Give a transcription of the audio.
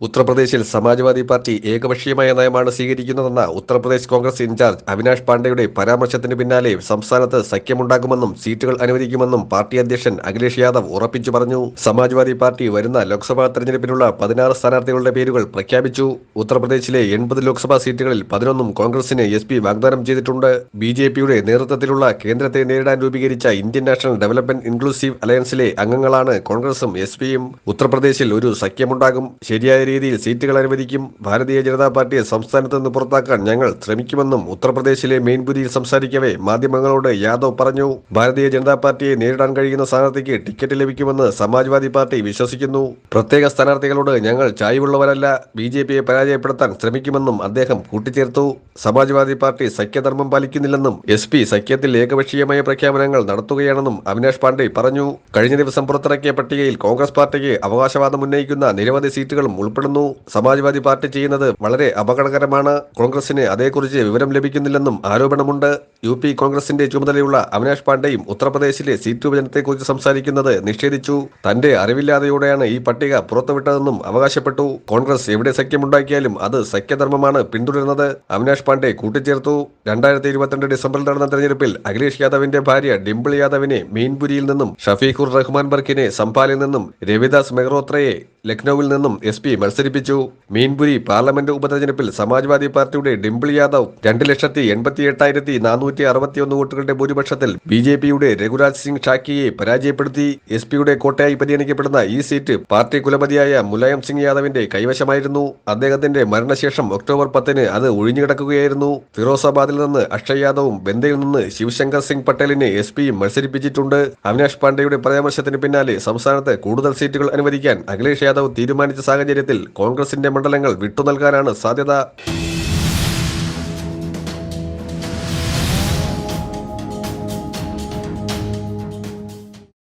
ഉത്തർപ്രദേശിൽ സമാജ്വാദി പാർട്ടി ഏകപക്ഷീയമായ നയമാണ് സ്വീകരിക്കുന്നതെന്ന ഉത്തർപ്രദേശ് കോൺഗ്രസ് ഇൻചാർജ് അവിനാഷ് പാണ്ഡെയുടെ പരാമർശത്തിന് പിന്നാലെ സംസ്ഥാനത്ത് സഖ്യമുണ്ടാകുമെന്നും സീറ്റുകൾ അനുവദിക്കുമെന്നും പാർട്ടി അധ്യക്ഷൻ അഖിലേഷ് യാദവ് ഉറപ്പിച്ചു പറഞ്ഞു. സമാജ്വാദി പാർട്ടി വരുന്ന ലോക്സഭാ തെരഞ്ഞെടുപ്പിനുള്ള പതിനാറ് സ്ഥാനാർത്ഥികളുടെ പേരുകൾ പ്രഖ്യാപിച്ചു. ഉത്തർപ്രദേശിലെ എൺപത് ലോക്സഭാ സീറ്റുകളിൽ പതിനൊന്നും കോൺഗ്രസിന് എസ് പി വാഗ്ദാനം ചെയ്തിട്ടുണ്ട്. ബി ജെ പിയുടെ നേതൃത്വത്തിലുള്ള കേന്ദ്രത്തെ നേരിടാൻ രൂപീകരിച്ച ഇന്ത്യൻ നാഷണൽ ഡെവലപ്മെന്റ് ഇൻക്ലൂസീവ് അലയൻസിലെ അംഗങ്ങളാണ് കോൺഗ്രസും എസ് പിയും. ഉത്തർപ്രദേശിൽ ഒരു സഖ്യമുണ്ടാകും. ശരിയായ രീതിയിൽ സീറ്റുകൾ അനുവദിക്കും. ഭാരതീയ ജനതാ പാർട്ടിയെ സംസ്ഥാനത്ത് നിന്ന് പുറത്താക്കാൻ ഞങ്ങൾ ശ്രമിക്കുമെന്നും ഉത്തർപ്രദേശിലെ മെയിൻപുരിയിൽ സംസാരിക്കവേ മാധ്യമങ്ങളോട് യാദവ് പറഞ്ഞു. ഭാരതീയ ജനതാ പാർട്ടിയെ നേരിടാൻ കഴിയുന്ന സ്ഥാനാർത്ഥിക്ക് ടിക്കറ്റ് ലഭിക്കുമെന്ന് സമാജ്വാദി പാർട്ടി വിശ്വസിക്കുന്നു. പ്രത്യേക സ്ഥാനാർത്ഥികളോട് ഞങ്ങൾ ചായ്വുള്ളവരല്ല. ബി ജെ പിയെ പരാജയപ്പെടുത്താൻ ശ്രമിക്കുമെന്നും അദ്ദേഹം കൂട്ടിച്ചേർത്തു. സമാജ്വാദി പാർട്ടി സഖ്യധർമ്മം പാലിക്കുന്നില്ലെന്നും എസ് പി സഖ്യത്തിൽ ഏകപക്ഷീയമായ പ്രഖ്യാപനങ്ങൾ നടത്തുകയാണെന്നും അവിനാഷ് പാണ്ഡെ പറഞ്ഞു. കഴിഞ്ഞ ദിവസം പുറത്തിറക്കിയ പട്ടികയിൽ കോൺഗ്രസ് പാർട്ടിക്ക് അവകാശവാദം ഉന്നയിക്കുന്ന നിരവധി സീറ്റുകളും ഉൾപ്പെടുന്നു. സമാജ്വാദി പാർട്ടി ചെയ്യുന്നത് വളരെ അപകടകരമാണ്. കോൺഗ്രസിന് അതേക്കുറിച്ച് വിവരം ലഭിക്കുന്നില്ലെന്നും ആരോപണമുണ്ട്. യു പി കോൺഗ്രസിന്റെ ചുമതലയുള്ള അവിനാഷ് പാണ്ഡെയും ഉത്തർപ്രദേശിലെ സീറ്റ് വിഭജനത്തെക്കുറിച്ച് സംസാരിക്കുന്നത് നിഷേധിച്ചു. തന്റെ അറിവില്ലാതെയോടെയാണ് ഈ പട്ടിക പുറത്തുവിട്ടതെന്നും അവകാശപ്പെട്ടു. കോൺഗ്രസ് എവിടെ സഖ്യമുണ്ടാക്കിയാലും അത് സഖ്യധർമ്മമാണ് പിന്തുടരുന്നത്. അവിനാഷ് പാണ്ഡെ കൂട്ടിച്ചേർത്തു. രണ്ടായിരത്തി ഇരുപത്തിരണ്ട് ഡിസംബറിൽ നടന്ന തെരഞ്ഞെടുപ്പിൽ അഖിലേഷ് യാദവിന്റെ ഭാര്യ ഡിംപിൾ യാദവിനെ മീൻപുരിയിൽ നിന്നും ഷഫീഖുർ റഹ്മാൻ ബർക്കിനെ സംഭാലിൽ നിന്നും രവിദാസ് മെഹ്റോത്രയെ ലക്നൌവിൽ നിന്നും എസ് പി മത്സരിപ്പിച്ചു. മീൻപുരി പാർലമെന്റ് ഉപതെരഞ്ഞെടുപ്പിൽ സമാജ്വാദി പാർട്ടിയുടെ ഡിംപിൾ യാദവ് രണ്ട് ലക്ഷത്തി എൺപത്തി എട്ടായിരത്തി നാനൂറ്റി അറുപത്തിയൊന്ന് വോട്ടുകളുടെ ഭൂരിപക്ഷത്തിൽ ബി ജെ പിയുടെ രഘുരാജ് സിംഗ് ഷാക്കിയെ പരാജയപ്പെടുത്തി. എസ് പിയുടെ കോട്ടയായി പരിഗണിക്കപ്പെടുന്ന ഈ സീറ്റ് പാർട്ടി കുലപതിയായ മുലായം സിംഗ് യാദവിന്റെ കൈവശമായിരുന്നു. അദ്ദേഹത്തിന്റെ മരണശേഷം ഒക്ടോബർ പത്തിന് അത് ഒഴിഞ്ഞുകിടക്കുകയായിരുന്നു. ഫിറോസാബാദിൽ നിന്ന് അക്ഷയ് യാദവും ബന്ദയിൽ നിന്ന് ശിവശങ്കർ സിംഗ് പട്ടേലിനെ എസ് പിയും മത്സരിപ്പിച്ചിട്ടുണ്ട്. അവിനാഷ് പാണ്ഡെയുടെ പരാമർശത്തിന് പിന്നാലെ സംസ്ഥാനത്ത് കൂടുതൽ സീറ്റുകൾ അനുവദിക്കാൻ അഖിലേഷ് യാദവ് തീരുമാനിച്ച സാഹചര്യത്തിൽ കോൺഗ്രസിന്റെ മണ്ഡലങ്ങൾ വിട്ടുനൽകാനാണ് സാധ്യത.